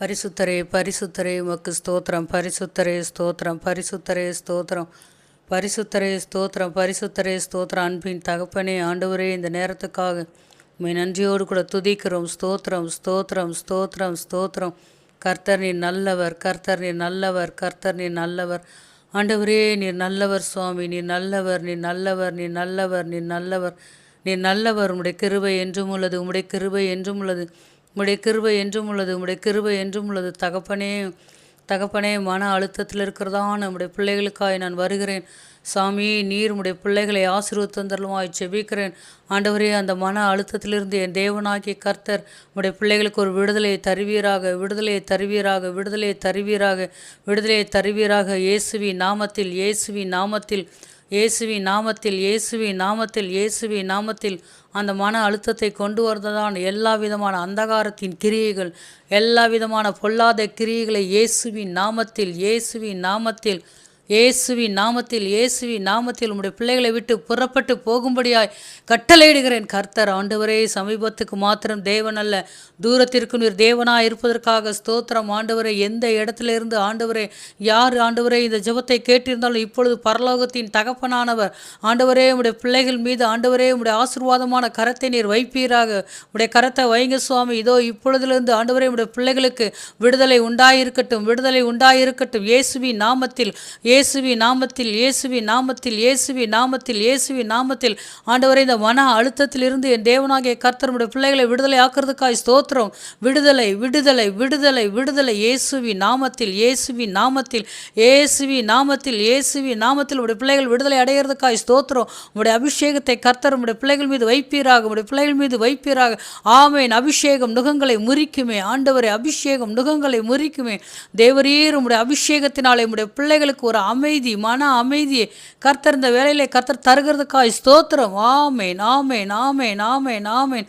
பரிசுத்தரே பரிசுத்தரே உமக்கு ஸ்தோத்திரம். பரிசுத்தரே ஸ்தோத்திரம். பரிசுத்தரே ஸ்தோத்திரம். பரிசுத்தரே ஸ்தோத்திரம். பரிசுத்தரே ஸ்தோத்திரம். அன்பின் தகப்பனே ஆண்டவரே இந்த நேரத்துக்காக உண்மை நன்றியோடு கூட துதிக்கிறோம். ஸ்தோத்திரம் ஸ்தோத்திரம் ஸ்தோத்திரம் ஸ்தோத்திரம். கர்த்தர் நீர் நல்லவர். கர்த்தர் நீர் நல்லவர். கர்த்தர் நீர் நல்லவர். ஆண்டவரே நீர் நல்லவர் சுவாமி. நீர் நல்லவர் நீர் நல்லவர் நீர் நல்லவர் நீர் நல்லவர். நீர் நல்லவர் உம்முடைய கிருபை என்றும் உள்ளது. உம்முடைய கிருபை என்றும் உள்ளது. உம்முடைய கிருபை என்றும் உள்ளது உம்முடைய கிருபை என்றும் உள்ளது. தகப்பனே தகப்பனே மன அழுத்தத்தில் இருக்கிறதான நம்முடைய பிள்ளைகளுக்காய் நான் வருகிறேன். சாமி நீர் உடைய பிள்ளைகளை ஆசீர்வத்தந்தரலுமாய் செபிக்கிறேன் ஆண்டவரே அந்த மன அழுத்தத்திலிருந்து என் தேவனாகிய கர்த்தர் உடைய பிள்ளைகளுக்கு ஒரு விடுதலையை தருவீராக விடுதலையை தருவீராக விடுதலையை தருவீராக விடுதலையை தருவீராக. இயேசுவி நாமத்தில் இயேசுவி நாமத்தில் இயேசுவி நாமத்தில் இயேசுவி நாமத்தில் இயேசுவி நாமத்தில் அந்த மன அழுத்தத்தை கொண்டு வருவதான எல்லா விதமான அந்தகாரத்தின் கிரியைகள் எல்லா விதமான பொல்லாத கிரியைகளை இயேசுவின் நாமத்தில் இயேசுவின் நாமத்தில் இயேசுவி நாமத்தில் இயேசுவி நாமத்தில் உம்முடைய பிள்ளைகளை விட்டு புறப்பட்டு போகும்படியாய் கட்டளையிடுகிறேன். கர்த்தர் ஆண்டவரே சமீபத்துக்கு மாத்திரம் தேவன் அல்ல. தூரத்திற்கு நீர் தேவனாக இருப்பதற்காக ஸ்தோத்திரம். ஆண்டவரே எந்த இடத்துல இருந்து ஆண்டவரே யார் ஆண்டவரே இந்த ஜபத்தை கேட்டிருந்தாலும் இப்பொழுது பரலோகத்தின் தகப்பனானவர். ஆண்டவரே உடைய பிள்ளைகள் மீது ஆண்டவரே உடைய ஆசிர்வாதமான கரத்தை நீர் வைப்பீராக. உடைய கரத்தை வைங்க சுவாமி. இதோ இப்பொழுதிலிருந்து ஆண்டவரே உடைய பிள்ளைகளுக்கு விடுதலை உண்டாயிருக்கட்டும் விடுதலை உண்டாயிருக்கட்டும். இயேசுவி நாமத்தில் இயேசுவி நாமத்தில் இயேசுவி நாமத்தில் இயேசுவி நாமத்தில் இயேசுவி நாமத்தில். ஆண்டவரை இந்த மன அழுத்தத்திலிருந்து என் தேவனாகிய கர்த்தருடைய பிள்ளைகளை விடுதலை ஆக்கிறதுக்காய் ஸ்தோத்திரம். விடுதலை விடுதலை விடுதலை விடுதலை. இயேசுவி நாமத்தில் இயேசுவி நாமத்தில் இயேசுவி நாமத்தில் இயேசுவி நாமத்தில் உடைய பிள்ளைகள் விடுதலை அடைகிறதுக்காய் ஸ்தோத்திரம். உடைய அபிஷேகத்தை கர்த்தர் உடைய பிள்ளைகள் மீது வைப்பீராக உடைய பிள்ளைகள் மீது வைப்பீராக. ஆமேன். அபிஷேகம் நுகங்களை முறிக்குமே. ஆண்டவரை அபிஷேகம் நுகங்களை முறிக்குமே. தேவரீர் உடைய அபிஷேகத்தினாலே உடைய பிள்ளைகளுக்கு ஒரு அமைதி மன அமைதி கர்த்தர் இந்த வேலையிலே கர்த்தர் தருகிறதுக்காய் ஸ்தோத்திரம். ஆமேன் ஆமேன் ஆமேன் ஆமேன் ஆமேன்.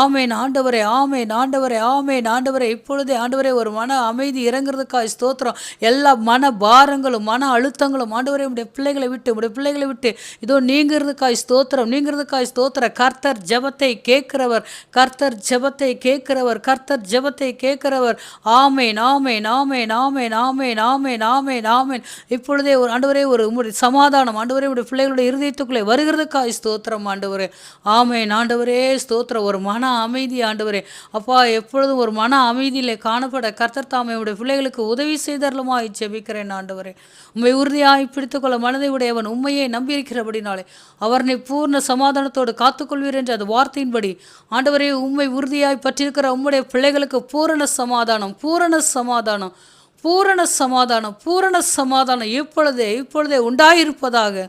ஆமேன் ஆண்டவரே ஆமேன் ஆண்டவரே ஆமேன். ஆண்டவரே இப்பொழுதே ஆண்டவரே ஒரு மன அமைதி இறங்குறதுக்காய் ஸ்தோத்திரம். எல்லா மன பாரங்களும் மன அழுத்தங்களும் ஆண்டவரே உடைய பிள்ளைகளை விட்டு உடைய பிள்ளைகளை விட்டு இதோ நீங்கிறதுக்காய் ஸ்தோத்திரம் நீங்கிறதுக்காய் ஸ்தோத்திர கர்த்தர் ஜபத்தை கேட்கிறவர் கர்த்தர் ஜபத்தை கேட்கிறவர் கர்த்தர் ஜபத்தை கேட்கிறவர். ஆமேன் ஆமேன் ஆமேன் ஆமேன் ஆமேன் ஆமேன் ஆமேன் ஆமேன். இப்பொழுது இப்பொழுதே ஒரு ஆண்டவரே ஒரு உங்களுடைய சமாதானம் ஆண்டவரே உடைய பிள்ளைகளுடைய இருதயத்துக்குள்ளே வருகிறதுக்காய் ஸ்தோத்திரம் ஆண்டவரே. ஆமை ஆண்டவரே ஸ்தோத்திரம். ஒரு மன அமைதி ஆண்டவரே. அப்பா எப்பொழுதும் ஒரு மன அமைதியிலே காணப்பட கர்த்தர் தாமையுடைய உடைய பிள்ளைகளுக்கு உதவி செய்தரலுமாய் ஜெபிக்கிறேன் ஆண்டவரே. உண்மை உறுதியாய் பிடித்துக்கொள்ள மனதை உடையவன் உண்மையை நம்பியிருக்கிறபடினாலே. அவர்னை பூர்ண சமாதானத்தோடு காத்துக்கொள்வீர் என்று அது வார்த்தையின்படி ஆண்டவரே உண்மை உறுதியாய் பற்றியிருக்கிற உம்முடைய பிள்ளைகளுக்கு பூரண சமாதானம் பூரண சமாதானம். பூரண சமாதானம் பூரண சமாதானம் இப்பொழுதே இப்பொழுதே உண்டாயிருப்பதாக.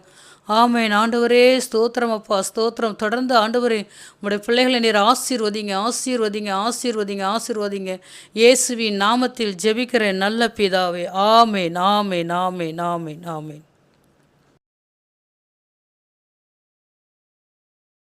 ஆமேன். ஆண்டவரே ஸ்தோத்திரம் அப்பா ஸ்தோத்திரம். தொடர்ந்து ஆண்டவரே உங்களுடைய பிள்ளைகளை நீர் ஆசீர்வதிங்க ஆசீர்வதிங்க ஆசீர்வதிங்க ஆசீர்வதிங்க. இயேசுவின் நாமத்தில் ஜெபிக்கிற நல்ல பிதாவே. ஆமேன் ஆமேன் ஆமேன் ஆமேன் ஆமேன்.